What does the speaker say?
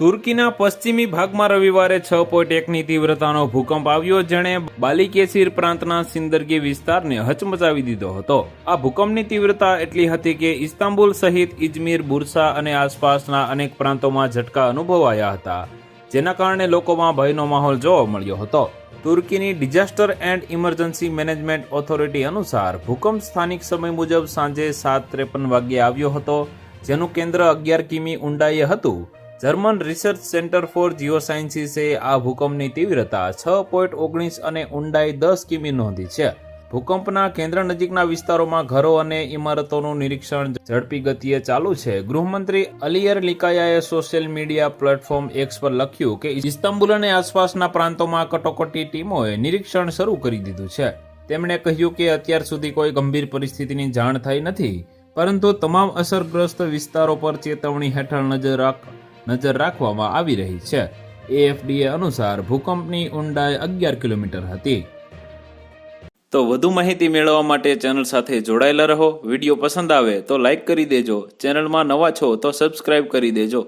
તુર્કીના પશ્ચિમી ભાગમાં રવિવારે છ પોઈન્ટ એકની તીવ્રતાનો ભૂકંપ આવ્યો, જેણે બાલિકેસીર પ્રાંતના સિંદરગી વિસ્તારને હચમચાવી દીધો હતો. આ ભૂકંપની તીવ્રતા એટલી હતી કે ઇસ્તાંબુલ સહિત ઇજમીર, બુરસા અને આસપાસના અનેક પ્રાંતોમાં ઝટકા અનુભવાયા હતા, જેના કારણે લોકોમાં ભયનો માહોલ જોવા મળ્યો હતો. તુર્કીની disaster and emergency management authority અનુસાર ભૂકંપ સ્થાનિક સમય મુજબ સાંજે સાત ત્રેપન વાગ્યે આવ્યો હતો, જેનું કેન્દ્ર અગિયાર કિમી ઊંડાઈએ હતું. જર્મન રિસર્ચ સેન્ટર ફોર જીઓસાયન્સીસે આ ભૂકંપની તીવ્રતા છ પોઈન્ટ ઓગણીસ અને ઊંડાઈ દસ કિમી નોંધી છે. ભૂકંપના કેન્દ્ર નજીકના વિસ્તારોમાં ઘરો અને ઇમારતોનું નિરીક્ષણ ઝડપી ગતિએ ચાલુ છે. ગૃહમંત્રી અલિયર લિકાયાએ સોશિયલ મીડિયા પ્લેટફોર્મ એક્સ પર લખ્યું કે ઇસ્તાંબુલ અને આસપાસના પ્રાંતોમાં કટોકટી ટીમોએ નિરીક્ષણ શરૂ કરી દીધું છે. તેમણે કહ્યું કે અત્યાર સુધી કોઈ ગંભીર પરિસ્થિતિની જાણ થઈ નથી, પરંતુ તમામ અસરગ્રસ્ત વિસ્તારો પર ચેતવણી હેઠળ નજર રાખ નજર રાખવામાં આવી રહી છે. એએફડીએ અનુસાર ભૂકંપની ઊંડાઈ અગિયાર કિલોમીટર હતી. તો વધુ માહિતી મેળવવા માટે ચેનલ સાથે જોડાયેલા રહો. વીડિયો પસંદ આવે તો લાઈક કરી દેજો. ચેનલમાં નવા છો તો સબસ્ક્રાઇબ કરી દેજો.